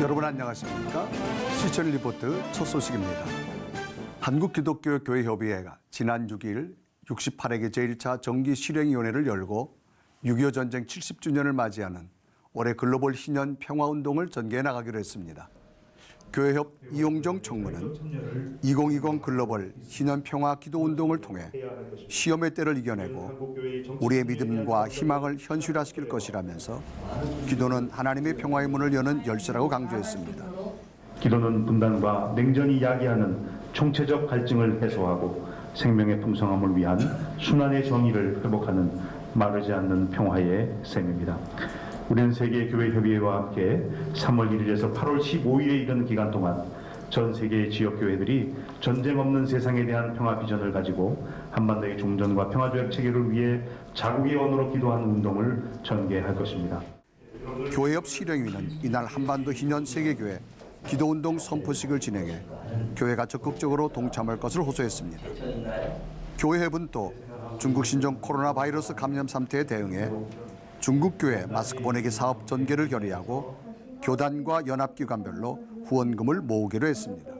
여러분 안녕하십니까? 시천 리포트 첫 소식입니다. 한국기독교교회협의회가 지난 6일 68회계 제1차 정기 실행위원회를 열고 6.25 전쟁 70주년을 맞이하는 올해 글로벌 희년 평화운동을 전개해 나가기로 했습니다. 교회협 이용정 총무는 2020 글로벌 희년 평화 기도운동을 통해 시험의 때를 이겨내고 우리의 믿음과 희망을 현실화시킬 것이라면서 기도는 하나님의 평화의 문을 여는 열쇠라고 강조했습니다. 기도는 분단과 냉전이 야기하는 총체적 갈증을 해소하고 생명의 풍성함을 위한 순환의 정의를 회복하는 마르지 않는 평화의 셈입니다. 우리는 세계교회협의회와 함께 3월 1일에서 8월 15일에 이른 기간 동안 전 세계의 지역교회들이 전쟁 없는 세상에 대한 평화 비전을 가지고 한반도의 종전과 평화조약 체계를 위해 자국의 언어로 기도하는 운동을 전개할 것입니다. 교회협 실행위는 이날 한반도 희년 세계교회 기도운동 선포식을 진행해 교회가 적극적으로 동참할 것을 호소했습니다. 교회협은 또 중국 신종 코로나 바이러스 감염 사태에 대응해 중국 교회 마스크 보내기 사업 전개를 결의하고 교단과 연합기관별로 후원금을 모으기로 했습니다.